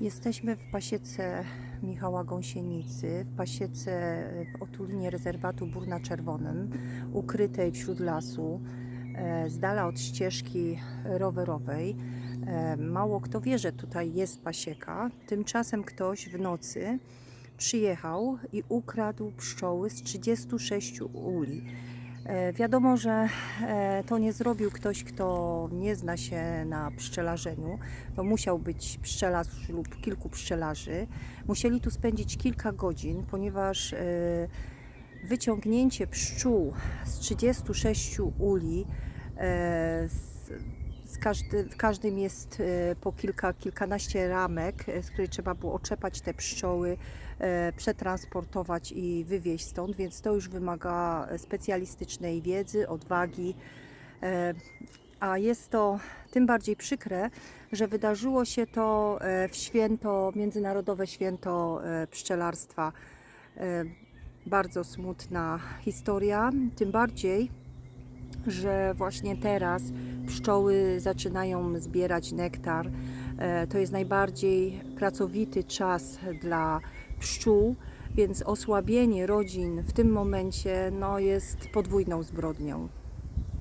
Jesteśmy w pasiece Michała Gąsienicy, w pasiece w otulinie rezerwatu Bór na Czerwonym, ukrytej wśród lasu, e, z dala od ścieżki rowerowej. E, Mało kto wie, że tutaj jest pasieka. Tymczasem ktoś w nocy przyjechał i ukradł pszczoły z 36 uli. E, Wiadomo, że e, to nie zrobił ktoś, kto nie zna się na pszczelarzeniu. To musiał być pszczelarz lub kilku pszczelarzy. Musieli tu spędzić kilka godzin, ponieważ e, wyciągnięcie pszczół z 36 uli z, z każdy, w każdym jest e, po kilka, kilkanaście ramek, e, z której trzeba było oczepać te pszczoły, e, przetransportować i wywieźć stąd, więc to już wymaga specjalistycznej wiedzy, odwagi. A jest to tym bardziej przykre, że wydarzyło się to w święto, Międzynarodowe Święto Pszczelarstwa. Bardzo smutna historia, tym bardziej, że właśnie teraz pszczoły zaczynają zbierać nektar. E, To jest najbardziej pracowity czas dla pszczół, więc osłabienie rodzin w tym momencie no, jest podwójną zbrodnią.